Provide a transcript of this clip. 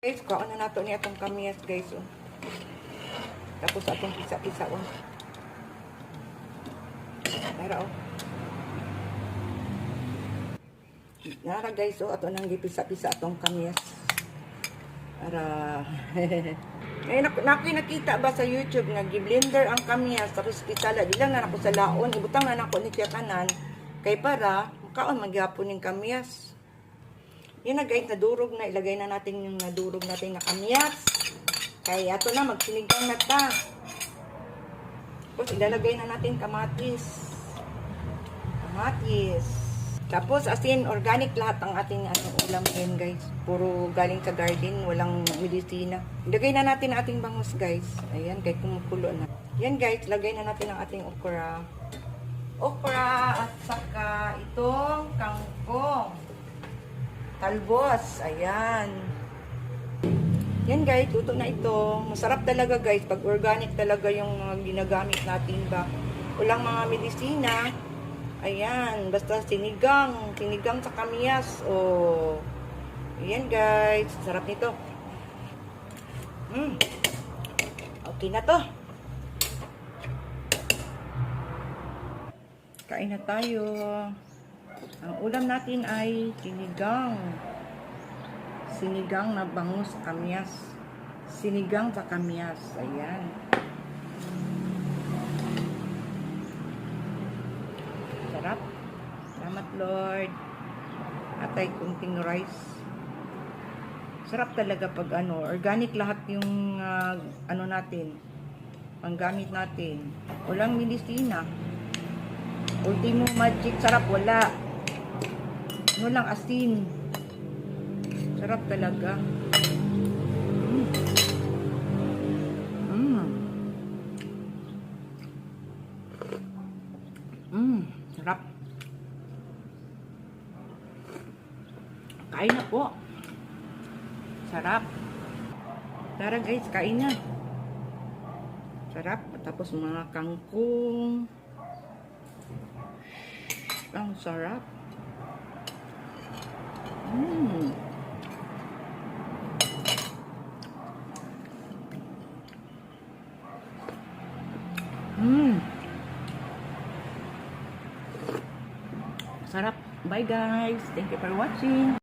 Guys, kaon na nato ni atong kamiyas guys oh. Tapos atong pisa-pisa oh. Tara oh. Nara guys oh, ato nang gipisa-pisa atong kamiyas. Para Eh, nak nakoy nakita ba sa YouTube nga gi-blender ang kamiyas tapos kitala di lang na nako sa laon ibutang na nako ni tanan kay para kaon magyapon ning kamiyas. Yun na guys, nadurog na. Ilagay na natin yung nadurog natin na kamyas. Kaya ato na, magsinigang na ta. Tapos ilalagay na natin kamatis. Kamatis. Tapos asin, organic lahat ang ating ano, ulam ngayon guys. Puro galing sa garden, walang medisina. Ilagay na natin ating bangus guys. Ayan, kay kumukulo na. Yan guys, lagay na natin ang ating okra. Okra at saka itong kangkong. Talbos. Ayan. Yan guys, luto na ito. Masarap talaga guys, pag organic talaga yung mga ginagamit natin ba. Walang mga medisina. Ayan, basta sinigang. Sinigang sa kamiyas. O, ayan guys, sarap nito. Mm. Okay na to. Kain na tayo. Ang ulam natin ay sinigang. Sinigang na bangus kamyas. Sinigang sa kamyas. Ayan. Sarap. Salamat Lord. Atay kunting rice. Sarap talaga pag ano, organic lahat yung ah, ano natin. Panggamit natin. Walang medisina. Ultimo magic sarap wala. Ano lang asin. Sarap talaga. Mm. Mm, sarap. Kain na po. Sarap. Tara guys, kain na. Sarap. Tapos mga kangkong. Ang sarap. Mm. Mm. Sarap. Bye guys. Thank you for watching.